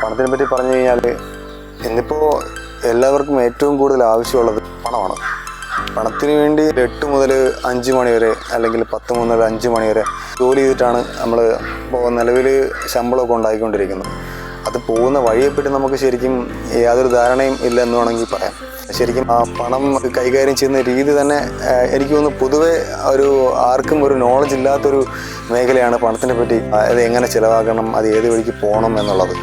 പണത്തിനെ പറ്റി പറഞ്ഞു കഴിഞ്ഞാൽ ഇന്നിപ്പോൾ എല്ലാവർക്കും ഏറ്റവും കൂടുതൽ ആവശ്യമുള്ളത് പണമാണ്. പണത്തിന് വേണ്ടി എട്ട് മുതൽ അഞ്ച് മണി വരെ അല്ലെങ്കിൽ പത്ത് മുതൽ അഞ്ച് മണി വരെ ജോലി ചെയ്തിട്ടാണ് നമ്മൾ ഇപ്പോൾ നിലവിൽ ശമ്പളമൊക്കെ ഉണ്ടാക്കിക്കൊണ്ടിരിക്കുന്നത് അത് പോകുന്ന വഴിയെപ്പറ്റി നമുക്ക് ശരിക്കും യാതൊരു ധാരണയും ഇല്ല എന്ന് വേണമെങ്കിൽ പറയാം. ശരിക്കും ആ പണം കൈകാര്യം ചെയ്യുന്ന രീതി തന്നെ എനിക്ക് തോന്നുന്നു പൊതുവെ ഒരു ആർക്കും ഒരു നോളജ് ഇല്ലാത്തൊരു മേഖലയാണ് പണത്തിനെ പറ്റി അത് എങ്ങനെ ചിലവാക്കണം അത് ഏത് വഴിക്ക് പോകണം എന്നുള്ളത്.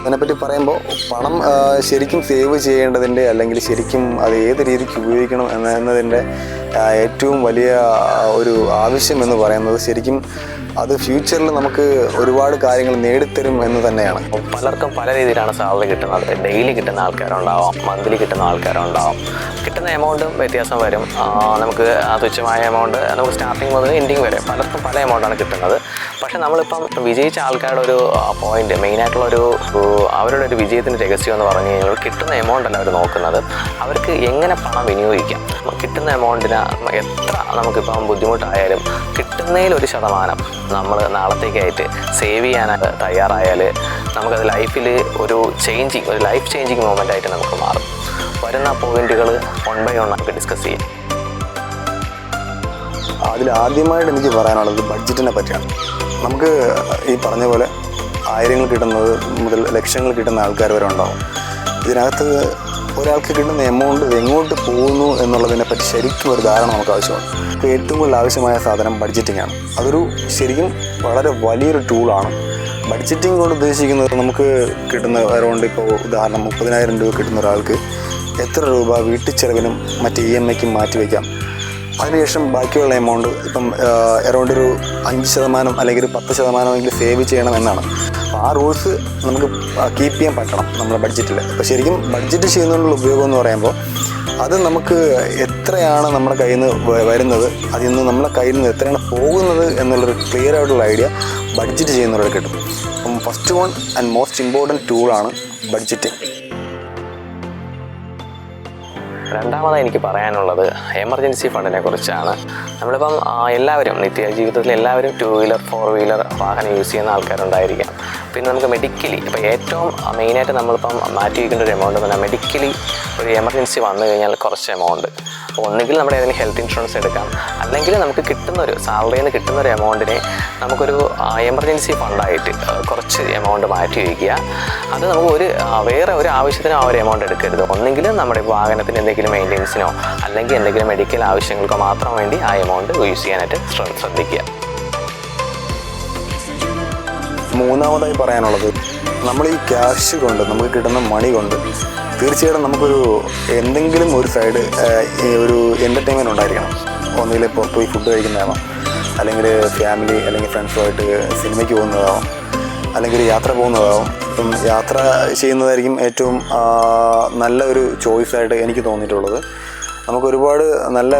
അതിനെപ്പറ്റി പറയുമ്പോൾ പണം ശരിക്കും സേവ് ചെയ്യേണ്ടതിന്റെ അല്ലെങ്കിൽ ശരിക്കും അത് ഏത് രീതിക്ക് ഉപയോഗിക്കണം എന്ന- എന്നതിന്റെ ഏറ്റവും വലിയ ഒരു ആവശ്യം എന്ന് പറയുന്നത് ശരിക്കും അത് ഫ്യൂച്ചറിൽ നമുക്ക് ഒരുപാട് കാര്യങ്ങൾ നേടിത്തരും എന്ന് തന്നെയാണ്. പലർക്കും പല രീതിയിലാണ് സാലറി കിട്ടുന്നത്. ഡെയിലി കിട്ടുന്ന ആൾക്കാരുണ്ടാവാം മന്ത്ലി കിട്ടുന്ന ആൾക്കാരുണ്ടാവാം. കിട്ടുന്ന എമൗണ്ടും വ്യത്യാസം വരും. നമുക്ക് ആ തുച്ഛമായ എമൗണ്ട് നമുക്ക് സ്റ്റാർട്ടിങ് മുതൽ എൻഡിങ് വരെ പലർക്കും പല എമൗണ്ടാണ് കിട്ടുന്നത്. പക്ഷേ നമ്മളിപ്പം വിജയിച്ച ആൾക്കാരുടെ ഒരു പോയിന്റ് മെയിനായിട്ടുള്ള ഒരു- അവരുടെ ഒരു വിജയത്തിന്റെ രഹസ്യം എന്ന് പറഞ്ഞു കഴിഞ്ഞാൽ കിട്ടുന്ന എമൗണ്ട് അല്ല അവർ നോക്കുന്നത്. അവർക്ക് എങ്ങനെ പണം വിനിയോഗിക്കാം? കിട്ടുന്ന എമൗണ്ടിന് എത്ര നമുക്കിപ്പം ബുദ്ധിമുട്ടായാലും കിട്ടുന്നതിൽ ഒരു ശതമാനം നമ്മൾ നാളത്തേക്കായിട്ട് സേവ് ചെയ്യാനായിട്ട് തയ്യാറായാൽ നമുക്കത് ലൈഫിൽ ഒരു ചേഞ്ചിങ് ഒരു ലൈഫ് ചേഞ്ചിങ് മൂമെന്റ് ആയിട്ട് നമുക്ക് മാറും. വരുന്ന പോയിന്റുകൾ വൺ ബൈ വൺ നമുക്ക് ഡിസ്കസ് ചെയ്യാം. അതിൽ ആദ്യമായിട്ട് എനിക്ക് പറയാനുള്ളത് ബഡ്ജറ്റിനെ പറ്റിയാണ്. നമുക്ക് ഈ പറഞ്ഞ പോലെ ആയിരങ്ങൾ കിട്ടുന്നത് മുതൽ ലക്ഷങ്ങൾ കിട്ടുന്ന ആൾക്കാർ വരെ ഉണ്ടാവും. ഇതിനകത്ത് ഒരാൾക്ക് കിട്ടുന്ന എമൗണ്ട് എങ്ങോട്ട് പോകുന്നു എന്നുള്ളതിനെ പറ്റി ശരിക്കും ഒരു ധാരണ നമുക്ക് ആവശ്യമാണ്. ഇപ്പോൾ ഏറ്റവും കൂടുതൽ ആവശ്യമായ സാധനം ബഡ്ജറ്റിംഗ് ആണ്. അതൊരു ശരിക്കും വളരെ വലിയൊരു ടൂളാണ് ബഡ്ജറ്റിംഗ് കൊണ്ട് ഉദ്ദേശിക്കുന്നത് നമുക്ക് കിട്ടുന്ന അറൗണ്ട് ഇപ്പോൾ ഉദാഹരണം മുപ്പതിനായിരം രൂപ കിട്ടുന്ന ഒരാൾക്ക് എത്ര രൂപ വീട്ടു ചെലവിനും മറ്റ് ഇ എം ഐക്കും മാറ്റി വയ്ക്കാം അതിനുശേഷം ബാക്കിയുള്ള എമൗണ്ട് ഇപ്പം അറൗണ്ട് ഒരു അഞ്ച് ശതമാനം അല്ലെങ്കിൽ ഒരു പത്ത് ശതമാനമെങ്കിലും സേവ് ചെയ്യണം എന്നാണ്. ആ റൂൾസ് നമുക്ക് കീപ്പ് ചെയ്യാൻ പറ്റണം നമ്മുടെ ബഡ്ജറ്റിൽ അപ്പോൾ ശരിക്കും ബഡ്ജറ്റ് ചെയ്യുന്നതിനുള്ള ഉപയോഗം എന്ന് പറയുമ്പോൾ അത് നമുക്ക് എത്രയാണ് നമ്മുടെ കയ്യിൽ നിന്ന് വരുന്നത് അതിൽ നിന്ന് നമ്മുടെ കയ്യിൽ നിന്ന് എത്രയാണ് പോകുന്നത് എന്നുള്ളൊരു ക്ലിയർ ആയിട്ടുള്ള ഐഡിയ ബഡ്ജറ്റ് ചെയ്യുന്നവരുടെ കിട്ടും. അപ്പം first one and most important ടൂളാണ് ബഡ്ജറ്റിംഗ് രണ്ടാമതായി എനിക്ക് പറയാനുള്ളത് എമർജൻസി ഫണ്ടിനെ കുറിച്ചാണ്. നമ്മളിപ്പം എല്ലാവരും നിത്യ ജീവിതത്തിൽ എല്ലാവരും ടു വീലർ ഫോർ വീലർ വാഹനം യൂസ് ചെയ്യുന്ന ആൾക്കാരുണ്ടായിരിക്കാം. പിന്നെ നമുക്ക് മെഡിക്കലി ഇപ്പോൾ ഏറ്റവും മെയിനായിട്ട് നമ്മളിപ്പം മാറ്റി വയ്ക്കേണ്ട ഒരു എമൗണ്ട് പറഞ്ഞാൽ മെഡിക്കലി ഒരു എമർജൻസി വന്നു കഴിഞ്ഞാൽ കുറച്ച് എമൗണ്ട് അപ്പോൾ ഒന്നുകിൽ നമ്മുടെ ഏതെങ്കിലും ഹെൽത്ത് ഇൻഷുറൻസ് എടുക്കാം. അല്ലെങ്കിൽ നമുക്ക് കിട്ടുന്ന ഒരു സാലറിയിൽ നിന്ന് കിട്ടുന്ന ഒരു എമൗണ്ടിനെ നമുക്കൊരു എമർജൻസി ഫണ്ടായിട്ട് കുറച്ച് എമൗണ്ട് മാറ്റി വയ്ക്കുക അത് നമുക്ക് ഒരു വേറെ ഒരു ആവശ്യത്തിനും ആ ഒരു എമൗണ്ട് എടുക്കരുത്. ഒന്നെങ്കിൽ നമ്മുടെ വാഹനത്തിന് എന്തെങ്കിലും മെയിന്റെനൻസിനോ അല്ലെങ്കിൽ എന്തെങ്കിലും മെഡിക്കൽ ആവശ്യങ്ങൾക്കോ മാത്രം വേണ്ടി ആ എമൗണ്ട് യൂസ് ചെയ്യാനായിട്ട് ശ്ര- ശ്രദ്ധിക്കുക. മൂന്നാമതായി പറയാനുള്ളത് നമ്മൾ ഈ ക്യാഷ് കൊണ്ട് നമുക്ക് കിട്ടുന്ന മണി കൊണ്ട് തീർച്ചയായിട്ടും നമുക്കൊരു എന്തെങ്കിലും ഒരു സൈഡ് ഒരു എന്റർടൈൻമെന്റ് ഉണ്ടായിരിക്കണം. ഒന്നുകിൽ പുറത്ത് പോയി ഫുഡ് കഴിക്കുന്നതാവാം അല്ലെങ്കിൽ ഫാമിലി അല്ലെങ്കിൽ ഫ്രണ്ട്സുമായിട്ട് സിനിമയ്ക്ക് പോകുന്നതാവാം അല്ലെങ്കിൽ യാത്ര പോകുന്നതാവാം. ഇപ്പം യാത്ര ചെയ്യുന്നതായിരിക്കും ഏറ്റവും നല്ല ഒരു ചോയ്സായിട്ട് എനിക്ക് തോന്നിയിട്ടുള്ളത്. നമുക്ക് ഒരുപാട് നല്ല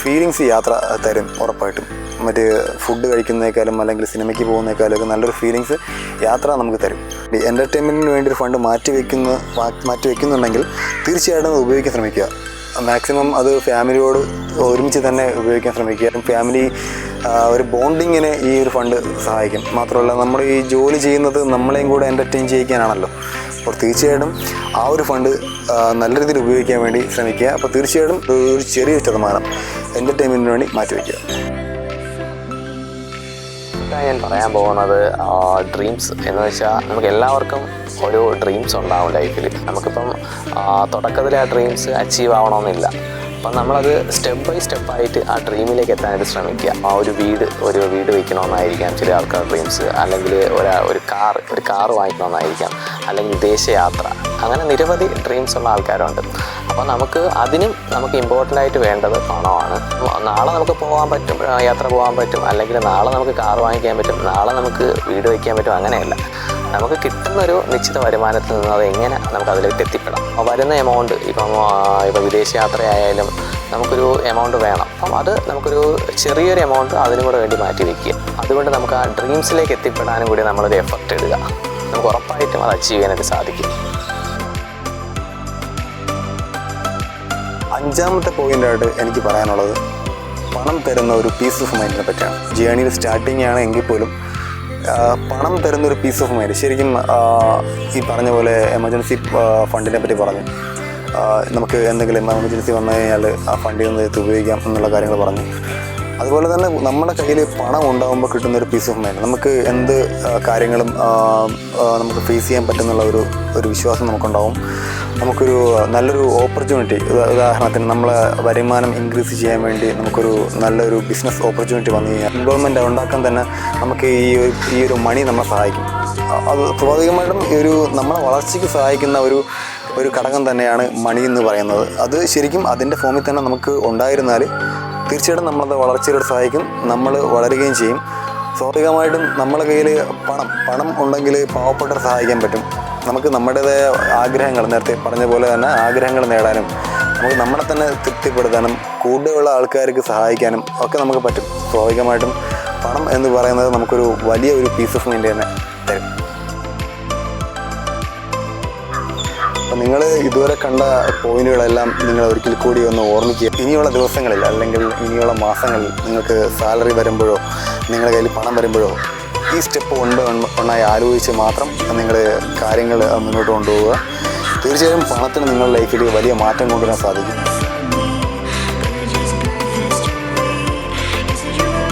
ഫീലിങ്സ് യാത്ര തരും ഉറപ്പായിട്ടും. മറ്റ് ഫുഡ് കഴിക്കുന്നേക്കാളും അല്ലെങ്കിൽ സിനിമയ്ക്ക് പോകുന്നേക്കാളും ഒക്കെ നല്ലൊരു ഫീലിങ്സ് യാത്ര നമുക്ക് തരും. എന്റർടൈൻമെന്റിന് വേണ്ടി ഒരു ഫണ്ട് മാറ്റി വയ്ക്കുന്ന മാറ്റി വയ്ക്കുന്നുണ്ടെങ്കിൽ തീർച്ചയായിട്ടും അത് ഉപയോഗിക്കാൻ ശ്രമിക്കുക. മാക്സിമം അത് ഫാമിലിയോട് ഒരുമിച്ച് തന്നെ ഉപയോഗിക്കാൻ ശ്രമിക്കുക. ഫാമിലി ഒരു ബോണ്ടിങ്ങിന് ഈ ഒരു ഫണ്ട് സഹായിക്കും. മാത്രമല്ല നമ്മൾ ഈ ജോലി ചെയ്യുന്നത് നമ്മളെയും കൂടെ എന്റർടൈൻ ചെയ്യിക്കാനാണല്ലോ. അപ്പോൾ തീർച്ചയായിട്ടും ആ ഒരു ഫണ്ട് നല്ല രീതിയിൽ ഉപയോഗിക്കാൻ വേണ്ടി ശ്രമിക്കുക. അപ്പോൾ തീർച്ചയായിട്ടും ഒരു ചെറിയ ശതമാനം എന്റർടൈൻമെന്റിന് വേണ്ടി മാറ്റിവെക്കുക ഞാൻ പറയാൻ പോകുന്നത് ഡ്രീംസ് എന്ന് വെച്ചാൽ നമുക്ക് എല്ലാവർക്കും ഒരു ഡ്രീംസ് ഉണ്ടാവും ലൈഫിൽ നമുക്കിപ്പം തുടക്കത്തിൽ ആ ഡ്രീംസ് അച്ചീവ് ആവണമെന്നില്ല. അപ്പം നമ്മളത് സ്റ്റെപ്പ് ബൈ സ്റ്റെപ്പായിട്ട് ആ ഡ്രീമിലേക്ക് എത്താനായിട്ട് ശ്രമിക്കുക. ആ ഒരു വീട് ഒരു വീട് വയ്ക്കണമെന്നായിരിക്കാം ചില ആൾക്കാരുടെ ഡ്രീംസ് അല്ലെങ്കിൽ ഒരാ ഒരു കാർ ഒരു കാർ വാങ്ങിക്കണമെന്നായിരിക്കാം. അല്ലെങ്കിൽ വിദേശയാത്ര. അങ്ങനെ നിരവധി ഡ്രീംസ് ഉള്ള ആൾക്കാരുണ്ട്. അപ്പോൾ നമുക്ക് അതിനും നമുക്ക് ഇമ്പോർട്ടന്റ് ആയിട്ട് വേണ്ടത് പണമാണ്. നാളെ നമുക്ക് പോകാൻ പറ്റും യാത്ര പോകാൻ പറ്റും. അല്ലെങ്കിൽ നാളെ നമുക്ക് കാർ വാങ്ങിക്കാൻ പറ്റും. നാളെ നമുക്ക് വീട് വയ്ക്കാൻ പറ്റും. അങ്ങനെയല്ല. നമുക്ക് കിട്ടുന്ന ഒരു നിശ്ചിത വരുമാനത്തിൽ നിന്ന് അത് എങ്ങനെ നമുക്ക് അതിലേക്ക് എത്തിപ്പെടാം. വരുന്ന എമൗണ്ട് ഇപ്പം ഇപ്പം വിദേശ യാത്രയായാലും നമുക്കൊരു എമൗണ്ട് വേണം. അപ്പം അത് നമുക്കൊരു ചെറിയൊരു എമൗണ്ട് അതിനും കൂടെ വേണ്ടി മാറ്റി വയ്ക്കുക അതുകൊണ്ട് നമുക്ക് ആ ഡ്രീംസിലേക്ക് എത്തിപ്പെടാനും കൂടി നമ്മളൊരു എഫർട്ട് ഇടുക. നമുക്ക് ഉറപ്പായിട്ടും അത് അച്ചീവ് ചെയ്യാനായിട്ട് സാധിക്കും. അഞ്ചാമത്തെ പോയിന്റായിട്ട് എനിക്ക് പറയാനുള്ളത് പണം തരുന്ന ഒരു പീസ് ഓഫ് മൈൻഡിനെ പറ്റിയാണ്. ജേണിയിൽ സ്റ്റാർട്ടിങ് ആണ് എങ്കിൽ പോലും പണം തരുന്നൊരു പീസ് ഓഫ് മൈൻഡ് ശരിക്കും ഈ പറഞ്ഞ പോലെ എമർജൻസി ഫണ്ടിനെ പറ്റി പറഞ്ഞു. നമുക്ക് എന്തെങ്കിലും എമർജൻസി വന്നു കഴിഞ്ഞാൽ ആ ഫണ്ടിൽ നിന്ന് ഉപയോഗിക്കാം എന്നുള്ള കാര്യങ്ങൾ പറഞ്ഞു. അതുപോലെ തന്നെ നമ്മുടെ കയ്യിൽ പണം ഉണ്ടാകുമ്പോൾ കിട്ടുന്ന ഒരു പീസ് ഓഫ് മൈൻഡ് നമുക്ക് എന്ത് കാര്യങ്ങളും നമുക്ക് ഫേസ് ചെയ്യാൻ പറ്റുന്നുള്ള ഒരു ഒരു വിശ്വാസം നമുക്കുണ്ടാവും. നമുക്കൊരു നല്ലൊരു ഓപ്പർച്യൂണിറ്റി ഉദാഹരണത്തിന് നമ്മളെ വരുമാനം ഇൻക്രീസ് ചെയ്യാൻ വേണ്ടി നമുക്കൊരു നല്ലൊരു ബിസിനസ് ഓപ്പർച്യൂണിറ്റി വന്നു കഴിഞ്ഞാൽ എംപ്ലോയ്മെന്റ് ഉണ്ടാക്കാൻ തന്നെ നമുക്ക് ഈ ഒരു ഈ ഒരു മണി നമ്മളെ സഹായിക്കും. അത് സ്വാഭാവികമായിട്ടും ഈ ഒരു നമ്മളെ വളർച്ചയ്ക്ക് സഹായിക്കുന്ന ഒരു ഒരു ഘടകം തന്നെയാണ് മണി എന്ന് പറയുന്നത്. അത് ശരിക്കും അതിന്റെ ഫോമിൽ തന്നെ നമുക്ക് ഉണ്ടായിരുന്നാൽ തീർച്ചയായിട്ടും നമ്മളത് വളർച്ചയിലൂടെ സഹായിക്കും. നമ്മൾ വളരുകയും ചെയ്യും. സ്വാഭാവികമായിട്ടും നമ്മുടെ കയ്യിൽ പണം പണം ഉണ്ടെങ്കിൽ പാവപ്പെട്ടവരെ സഹായിക്കാൻ പറ്റും. നമുക്ക് നമ്മുടേതായ ആഗ്രഹങ്ങൾ നേരത്തെ പറഞ്ഞ പോലെ തന്നെ ആഗ്രഹങ്ങൾ നേടാനും നമുക്ക് നമ്മളെ തന്നെ തൃപ്തിപ്പെടുത്താനും കൂടുതലുള്ള ആൾക്കാർക്ക് സഹായിക്കാനും ഒക്കെ നമുക്ക് പറ്റും. സ്വാഭാവികമായിട്ടും പണം എന്ന് പറയുന്നത് നമുക്കൊരു വലിയ ഒരു പീസ് ഓഫ് മൈൻഡ് തന്നെ തരും. അപ്പം നിങ്ങൾ ഇതുവരെ കണ്ട പോയിന്റുകളെല്ലാം നിങ്ങൾ ഒരിക്കൽ കൂടി ഒന്ന് ഓർമ്മിക്കുക. ഇനിയുള്ള ദിവസങ്ങളിൽ അല്ലെങ്കിൽ ഇനിയുള്ള മാസങ്ങളിൽ നിങ്ങൾക്ക് സാലറി വരുമ്പോഴോ നിങ്ങളുടെ കയ്യിൽ പണം വരുമ്പോഴോ ഈ സ്റ്റെപ്പ് ഉണ്ട് ഒന്നായി ആലോചിച്ച് മാത്രം നിങ്ങൾ കാര്യങ്ങൾ മുന്നോട്ട് കൊണ്ടുപോവുക. തീർച്ചയായും പണത്തിന് നിങ്ങളുടെ ലൈഫിൽ വലിയ മാറ്റം കൊണ്ടുവരാൻ സാധിക്കും.